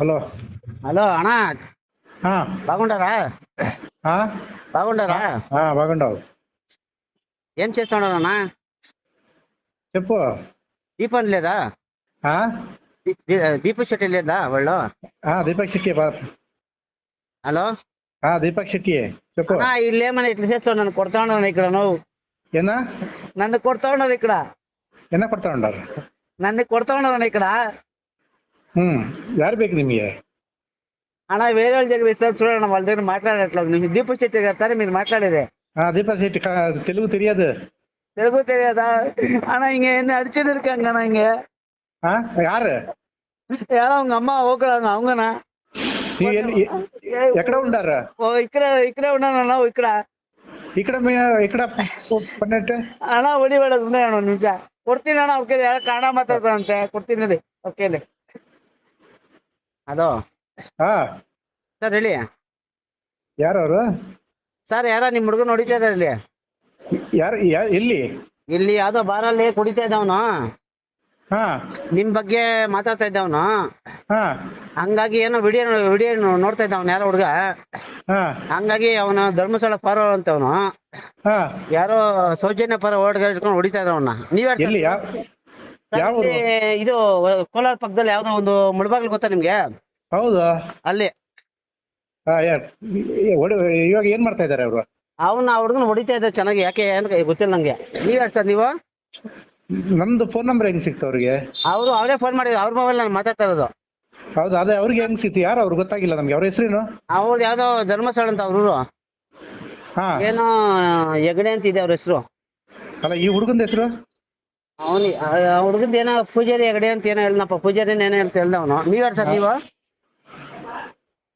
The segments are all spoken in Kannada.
హలో. హలో అన్నా. బాగుండారా? బాగుండారా? బాగుండావు. ఏం చేస్తున్నారు అన్నా? చెప్పు. దీపం లేదా? దీపక్ శెట్టి లేదా వాళ్ళు? దీపక్ శెట్టి హలో. దీపక్ శెట్టి. చెప్పు. వీళ్ళు ఏమన్నా ఇట్లా చేస్తాడు నన్ను కొడతా ఉన్నాను ఇక్కడ నువ్వు. ఏనా? నన్ను కొడతా ఉన్నారు ఇక్కడ. ఏనా కొడతా ఉన్నారు? నన్ను కొడతా ఉన్నారు ఇక్కడ. ಹ್ಮ್ ಯಾರು ಬೇಕು ನಿಮಗೆ అన్న వేరే వాళ్ళ దగ్గర ఇస్తారు చూడండి వాళ్ళ దగ్గర మాట్లాడట్లేదు మీకు దీప శెట్టి గారు సార్ మీరు మాట్లాడేది ஆ தீபா சீட்டு தெலுங்கு தெரியாது తెలుగు తెలియదా అన్న இங்க என்ன அடிச்சுட்டு இருக்காங்க அண்ணா இங்க ஆ யாரு ఏదో ఉంగ అమ్మ ఓకరాంగ అవునా నీవు ఎన్ని- ఎ- ఎక్కడ ఉండారు ఓ ఇక్కడ ఇక్కడే ఉన్నాను అన్న ఇక్కడ ఇక్కడ మీ ఇక్కడ పన్నెట్టు ಅಣ್ಣ ಒಡಿ ಬೇಡ ಸುಮ್ಮನೆ ಅಣ್ಣ ನಿಜ ಕೊಡ್ತೀನಿ ಅಣ್ಣ ಅವ್ರ ಕೈಲಿ ಯಾರೋ ಕಾಣ ಮಾತಾಡ್ತಾರಂತೆ ಕೊಡ್ತೀನಿ ನಡಿ ಅವ್ರ ಕೈಲಿ ಅದು ಹಾ. ಸರ್ ಹೇಳಿ. ಯಾರು ಅವರು ಸರ್ ಯಾರ ನಿಮ್ ಹುಡುಗ ನೋಡಿತಾ ಇದ್ದಾರೆ ಇಲ್ಲಿ? ಯಾರು ಇಲ್ಲಿ ಎಲ್ಲಿ? ಇಲ್ಲಿ ಯಾವ್ದೋ ಬಾರಲ್ಲಿ ಕುಡಿತಾ ಇದ್ದವನು. ಹಾ. ನಿಮ್ ಬಗ್ಗೆ ಮಾತಾಡ್ತಾ ಇದ್ದವನು. ಹಾ. ಹಂಗಾಗಿ ಏನೋ ವಿಡಿಯೋ ವಿಡಿಯೋ ನೋಡ್ತಾ ಇದ್ದವನು ಯಾರೋ ಹುಡುಗ. ಹಾ. ಹಂಗಾಗಿ ಅವನ ಧರ್ಮಸ್ಥಳ ಪರ ಅಂತವನು. ಹಾ. ಯಾರೋ ಸೌಜನ್ಯ ಪರ ಓಡ್ಗಾರ ಇಟ್ಕೊಂಡು ಹೊಡಿತಾ ಇದ್ದವನ್ನ. ನೀವ್ ಎಲ್ಲಿ ಯಾವ ಯಾವ ಊರು? ಇದು ಕೋಲಾರ ಪಕ್ಕದಲ್ಲಿ ಯಾವ್ದೋ ಒಂದು ಮುಳಬಾಗ್ಲು ಗೊತ್ತಾ ನಿಮ್ಗೆ? ಹೌದು? ಅಲ್ಲಿ. ಹಾ ಇವಾಗ ಏನ್ ಮಾಡ್ತಾ ಇದಾರೆ ಅವರು? ಅವ್ನ ಹುಡುಗನ ಹೊಡಿತಾ ಇದ್ದಾರೆ ಚೆನ್ನಾಗಿ. ಯಾಕೆ ಅಂತ ಗೊತ್ತಿಲ್ಲ ನಂಗೆ. ನೀವ್ ಯಾರು ಸರ್ ನೀವು? ನಮ್ದು ಫೋನ್ ನಂಬರ್ ಹೆಂಗ್ ಸಿಕ್ತ ಅವ್ರಿಗೆ? ಅವರು ಅವರೇ ಫೋನ್ ಮಾಡಿದ್ರು. ಅವ್ರ ಮೊಬೈಲ್ ನಾನು ಮಾತಾಡ್ತಾ ಇರೋದು ಹೌದು? ಅದೇ ಅವ್ರಿಗೆ ಹೆಂಗ್ ಸಿಕ್ತು? ಯಾರು ಅವ್ರು ಗೊತ್ತಾಗಿಲ್ಲ ನಮ್ಗೆ. ಅವ್ರ ಹೆಸರೇನು? ಅವ್ರದ್ದು ಯಾವ್ದೋ ಧರ್ಮಸ್ಥಳ ಅಂತ ಅವ್ರ ಹಾ. ಏನೋ ಹೆಗಡೆ ಅಂತ ಇದೆ ಅವ್ರ ಹೆಸರು. ಅಲ್ಲ ಈ ಹುಡುಗನ ಹೆಸರು? ಅವನಿ ಹುಡುಗಂದ ಏನೋ ಪೂಜಾರಿ ಹೆಗಡೆ ಅಂತ ಏನೋ ಹೇಳ್ದಪ್ಪ ಪೂಜಾರಿ ಏನೋ ಅಂತ ಹೇಳ್ದವನು ನೀವ್ ಯಾರು ಸರ್ ನೀವು?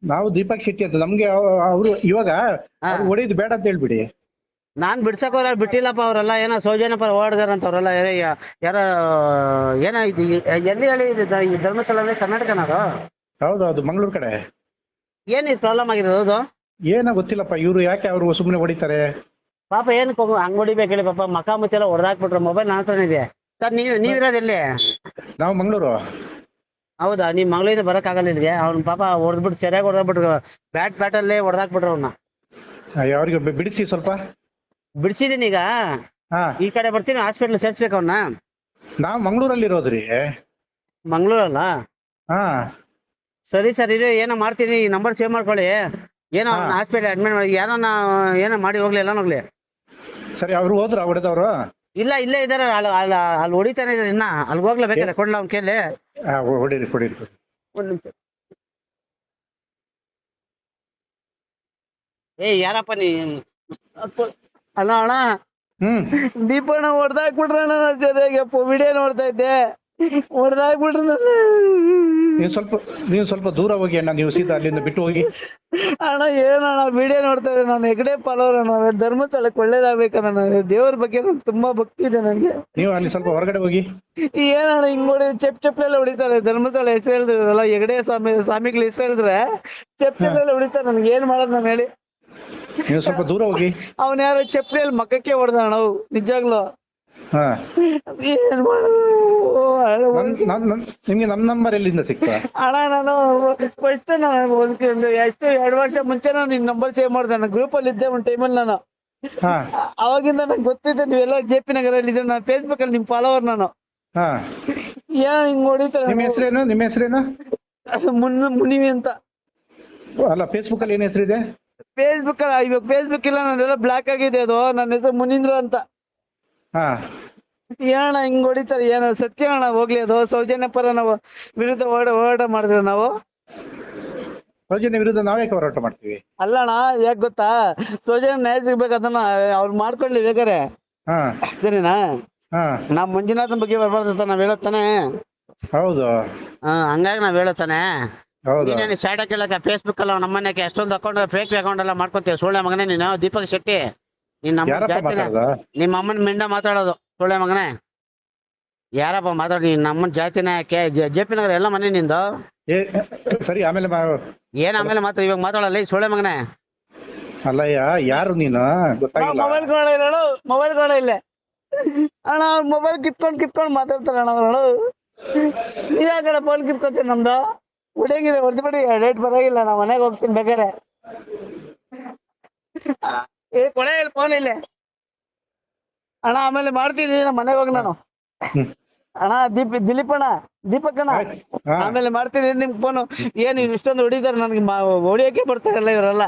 ನಾವು ದೀಪಕ್ ಶೆಟ್ಟಿ ಅಂತ. ನಮ್ಗೆ ಅವರು ಇವಾಗ ಹೊಡೆಯೋದು ಬೇಡ ಅಂತ ಹೇಳ್ಬಿಡಿ. ನಾನ್ ಬಿಡ್ಸಕ್ ಹೋದ್ರೆ ಬಿಟ್ಟಿಲ್ಲಪ್ಪ ಅವರೆಲ್ಲ. ಏನೋ ಸೌಜನ್ಯ ಪರ ಓಡ್ಗಾರ ಅಂತ ಅವರೆಲ್ಲ. ಯಾರ ಏನೋ ಇದು ಎಲ್ಲಿ ಹೇಳಿ ಇದು ಈ ಧರ್ಮಸ್ಥಳ ಅಂದ್ರೆ ಕರ್ನಾಟಕನ ಅದು ಹೌದು ಹೌದು ಮಂಗಳೂರು ಕಡೆ. ಏನ್ ಇದು ಪ್ರಾಬ್ಲಮ್ ಆಗಿರೋದು? ಹೌದು. ಏನೋ ಗೊತ್ತಿಲ್ಲಪ್ಪ ಇವ್ರು ಯಾಕೆ ಅವ್ರು ಸುಮ್ಮನೆ ಹೊಡಿತಾರೆ? ಪಾಪ ಏನ್ ಹಂಗ್ ಹೊಡಿಬೇಕು ಹೇಳಿ ಪಾಪ. ಮಕ ಮುಚ್ಚೆಲ್ಲ ಹೊಡೆದಾಕ್ಬಿಟ್ರು. ಮೊಬೈಲ್ ನನ್ನ ಹತ್ರನೇ ಇದೆ. ಸರ್ ನೀವು ನೀವಿರೋದು ಎಲ್ಲಿ? ನಾವು ಮಂಗಳೂರು. ಹೌದಾ? ನೀವ್ ಮಂಗಳೂರಿಂದ ಬರೋಕ್ಕಾಗಲ್ಲ ಆಗಲ್ಲ ಇಲ್ಲಿಗೆ. ಅವ್ನ ಪಾಪ ಹೊಡೆದ್ಬಿಟ್ಟು ಸರಿಯಾಗಿ ಹೊಡೆದ್ಬಿಟ್ರು. ಬ್ಯಾಟ್ ಬ್ಯಾಟಲ್ಲೇ ಹೊಡೆದಾಕ್ಬಿಟ್ರು ಅವ್ನ. ಅವ್ರಿಗೆ ಬಿ- ಬಿಡಿಸಿ ಸ್ವಲ್ಪ. ಬಿಡಿಸಿದೀನಿ ಈಗ? ಹಾ. ಈ ಕಡೆ ಬರ್ತೀನಿ ಹಾಸ್ಪಿಟ್ಲ್ ಸೇರ್ಸ್ಬೇಕು ಅವ್ನ. ನಾವು ಮಂಗಳೂರಲ್ಲಿ ಇರೋದ್ರಿ. ಮಂಗಳೂರಲ್ಲ? ಹಾ. ಸರಿ ಸರ್ ಇರಿ ಏನೋ ಮಾಡ್ತೀನಿ. ಈ ನಂಬರ್ ಸೇವ್ ಮಾಡ್ಕೊಳ್ಳಿ. ಏನೋ ಹಾ. ಹಾಸ್ಪಿಟಲ್ ಅಡ್ಮಿಟ್ ಮಾಡಿ ಯಾರನ್ನ ಏನೋ ಮಾಡಿ ಹೋಗ್ಲಿ ಎಲ್ಲ ಹೋಗ್ಲಿ. ಸರಿ ಅವ್ರು ಹೋದ್ರ ಹೊಡೆದವ್ರು. ಇಲ್ಲ ಇಲ್ಲೇ ಇದಾರೆ ಅಲ್ಲಿ ಅಲ್ಲಿ ಅಲ್ಲಿ ಹೊಡಿತಾನೆ ಇದಾರೆ ಇನ್ನ. ಅಲ್ಗ್ ಹೋಗ್ಲೇ ಬೇಕಾದ್ರೆ ಕೊಡ್ಲ ಅವ್ನ ಕೇಳಿ ಹಾ ಹೊಡೀರಿ ಕೊಡಿರಿ ಕೊಡಿ ಒಂದ್ ನಿಮಿಷ. ಏ ಯಾರಪ್ಪ ನೀ? ಅಲ್ಲ ಅಣ್ಣ. ಹ್ಮ್. ದೀಪಣ್ಣ ಹೊಡ್ದಾಕ್ಬಿಟ್ರಣ್ಣ ನಾನು ಸರಿಯಾಗಿ ಅಪ್ಪ ವಿಡಿಯೋ ನೋಡ್ತಾ ಇದ್ದೆ. ಹೊಡ್ದಾಕ್ಬಿಟ್ರು ನನ್ನ ನೀವು ಸ್ವಲ್ಪ ನೀವು ಸ್ವಲ್ಪ ದೂರ ಹೋಗಿ ಅಣ್ಣ ನೀವು ಸೀದಾ ಅಲ್ಲಿಂದ ಬಿಟ್ಟು ಹೋಗಿ. ಅಣ್ಣ ಏನಣ್ಣ ವಿಡಿಯೋ ನೋಡ್ತಾ ಇದ್ದೆ ನಾನು ಹೆಗಡೆ ಪಾಲವ್ರ ಅಣ್ಣ ಧರ್ಮಸ್ಥಳಕ್ಕೆ ಒಳ್ಳೇದಾಗ್ಬೇಕಣ್ಣ ನಾನು ದೇವ್ರ ಬಗ್ಗೆ ನಂಗೆ ತುಂಬಾ ಭಕ್ತಿ ಇದೆ ನನಗೆ ನೀವು ಅಲ್ಲಿ ಸ್ವಲ್ಪ ಹೊರಗಡೆ ಹೋಗಿ. ಏನಣ್ಣ ಹಿಂಗ್ ನೋಡಿ ಚೆಪ್ ಚೆಪ್ಲೆಲ್ಲ ಹೊಡಿತಾರೆ. ಧರ್ಮಸ್ಥಳ ಹೆಸರು ಹೇಳಿದ್ರಲ್ಲ ಹೆಗಡೆ ಸ್ವಾಮಿ ಸ್ವಾಮಿಗಳ ಹೆಸರು ಹೇಳಿದ್ರೆ ಚೆಪ್ಲೆಲ್ಲ ಹೊಡಿತಾರೆ. ನನಗೆ ಏನ್ ಮಾಡೋದು ನಾನು ಹೇಳಿ. ನೀವು ಸ್ವಲ್ಪ ದೂರ ಹೋಗಿ. ಅವನ್ ಯಾರೋ ಚಪ್ಲಿಯಲ್ಲಿ ಮಕ್ಕಕ್ಕೆ ಹೊಡೆದ ಅಣ್ಣ ನಿಜಾಗ್ಲು. ಹಾ. ಏನ್ ಮಾಡೋದು? ನನ್ ನನ್- ನಿಮ್ಗೆ ನಮ್ ನಂಬರ್ ಎಲ್ಲಿಂದ ಸಿಕ್ತಾ? ಅಣ್ಣ ನಾನು ಫಸ್ಟ್ ನಾನು ಒಂದ್ ಒಂದು ಎಷ್ಟು ಎರಡು ವರ್ಷ ಮುಂಚೆ ನಾನು ನಿನ್ ನಂಬರ್ ಸೇವ್ ಮಾಡ್ದೆ. ನಾನು ಗ್ರೂಪ್ ಅಲ್ಲಿ ಇದ್ದೆ ಒಂದ್ ಟೈಮಲ್ಲಿ ನಾನು. ಹಾ. ಅವಾಗಿಂದ ನಂಗೆ ಗೊತ್ತಿದ್ದೆ ನೀವೆಲ್ಲ ಜೆ ಪಿ ನಗರಲ್ಲಿ ಇದ್ರೆ ನಾನು ಫೇಸ್ಬುಕ್ ಅಲ್ಲಿ ನಿಮ್ ಫಾಲೋವರ್ ನಾನು. ಹಾ. ಏನ್ ಹಿಂಗ್ ಹೊಡಿತಾರೆ? ನಿಮ್ಮ ಹೆಸರೇನು? ನಿಮ್ಮ ಹೆಸರೇನು? ಮುನ್ನ ಮುನಿವಿ ಅಂತ. ಅಲ್ಲ ಫೇಸ್ಬುಕ್ ಅಲ್ಲಿ ಏನ್ ಹೆಸರಿದೆ ಫೇಸ್ಬುಕ್ ಅಲ್ಲಿ ಇವಾಗ ಫೇಸ್ಬುಕ್ ಇಲ್ಲ ನಂದೆಲ್ಲ ಬ್ಲಾಕ್ ಆಗಿದೆ ಅದು. ನನ್ನ ಹೆಸರು ಮುನೀಂದ್ರ ಅಂತ. ಹಾ. ಏನಣ್ಣ ಹಿಂಗ್ ಹೊಡಿತಾರೆ? ಏನ ಸತ್ಯ ಅಣ್ಣ? ಹೋಗ್ಲಿ ಅದು ಸೌಜನ್ಯ ಪರ ನಾವು ವಿರುದ್ಧ ಹೋರಾಟ ಹೋರಾಟ ಮಾಡಿದ್ರೆ ನಾವು? ಸೌಜನ್ಯ ವಿರುದ್ಧ ನಾವೇ ಹೋರಾಟ ಮಾಡ್ತೀವಿ. ಅಲ್ಲಣ್ಣ ಯಾಕೆ ಗೊತ್ತಾ? ಸೌಜನ್ಯ ನ್ಯಾಯ ಸಿಗ್ಬೇಕು ಅದನ್ನ ಅವ್ರು ಮಾಡ್ಕೊಳ್ಳಿ ಬೇಕಾರೆ ಹಾ. ಸರಿನಾ? ಹಾ. ನಾವ್ ಮಂಜುನಾಥನ್ ಬಗ್ಗೆ ಬರ್ಬಾರ್ದು ಅಂತ ನಾವ್ ಹೇಳತ್ತಾನೆ. ಹೌದು. ಹಾ ಹಂಗಾಗಿ ನಾವ್ ಹೇಳತ್ತಾನೆ. ಹೌದು. ನೀನೇನು ಸ್ಟಾರ್ಟ್ ಕೇಳಕ ಫೇಸ್ಬುಕ್ ಅಲ್ಲ ನಮ್ಮನೆಗೆ ಎಷ್ಟೊಂದು ಅಕೌಂಟ್ ಫೇಕ್ ಅಕೌಂಟ್ ಎಲ್ಲ ಮಾಡ್ಕೊತೀವಿ ಸುಳ್ಳೆ ಮಗನೇ ನೀನು ದೀಪಕ್ ಶೆಟ್ಟಿ. ನೀನ್ ನಮ್ಮ ಯಾರಪ್ಪ ಜಾತಿನ ಮಾತಾಡ್ದ? ನಿಮ್ಮ ಅಮ್ಮನ ಮಿಂಡ ಮಾತಾಡೋದು. ಸುಳ್ಳೆ ಮಗನೇ. ಯಾರಪ್ಪ ಮಾತಾಡಿ ನೀನ್ ನಮ್ಮ ಜಾತಿನ ಕೆ ಜೆ ಪಿ ನಗರ ಎಲ್ಲ ಮನೆ ನಿಂದು? ಸರಿ ಆಮೇಲೆ ಏನ್ ಆಮೇಲೆ ಮಾತ್ರ ಇವಾಗ ಮಾತಾಡಲ್ಲ ಈ ಸುಳ್ಳೆ ಮಗನೇ? ಅಲ್ಲಯ್ಯ ಯಾರು ನೀನು? ಮೊಬೈಲ್ ಕೊಡ ಇಲ್ಲ ಮೊಬೈಲ್ ಕೊಡ ಇಲ್ಲ. ಅಣ್ಣ ಮೊಬೈಲ್ ಕಿತ್ಕೊಂಡ್ ಕಿತ್ಕೊಂಡ್ ಮಾತಾಡ್ತಾರ ಅಣ್ಣ ಅವ್ರು. ನೀವ್ ಯಾಕಡೆ ಫೋನ್ ಕಿತ್ಕೊತೀನಿ ನಮ್ದು? ಹೊಡೆದು ಬಿಡಿ ಡೇಟ್ ಬರೋಗಿಲ್ಲ ನಾ ಮನೆಗೆ ಹೋಗ್ತೀನಿ ಬೇಕಾರೆ ಏ ಕೊಳೆ ಇಲ್ಲ ಫೋನ್ ಇಲ್ಲಿ. ಅಣ್ಣ ಆಮೇಲೆ ಮಾಡ್ತೀನಿ ನಮ್ಮ ಮನೆಗೆ ಹೋಗಿ ನಾನು. ಅಣ್ಣ ದೀಪ್ ದಿಲೀಪ್ ಅಣ್ಣ ದೀಪಕ್ ಅಣ್ಣ ಆಮೇಲೆ ಮಾಡ್ತೀನಿ ನಿಮ್ ಫೋನು ಏನು ಇಷ್ಟೊಂದು ಹೊಡಿತಾರೆ ನನ್ಗೆ ಹೊಡಿಯೋಕೆ ಬರ್ತಾರಲ್ಲ ಇವರೆಲ್ಲ.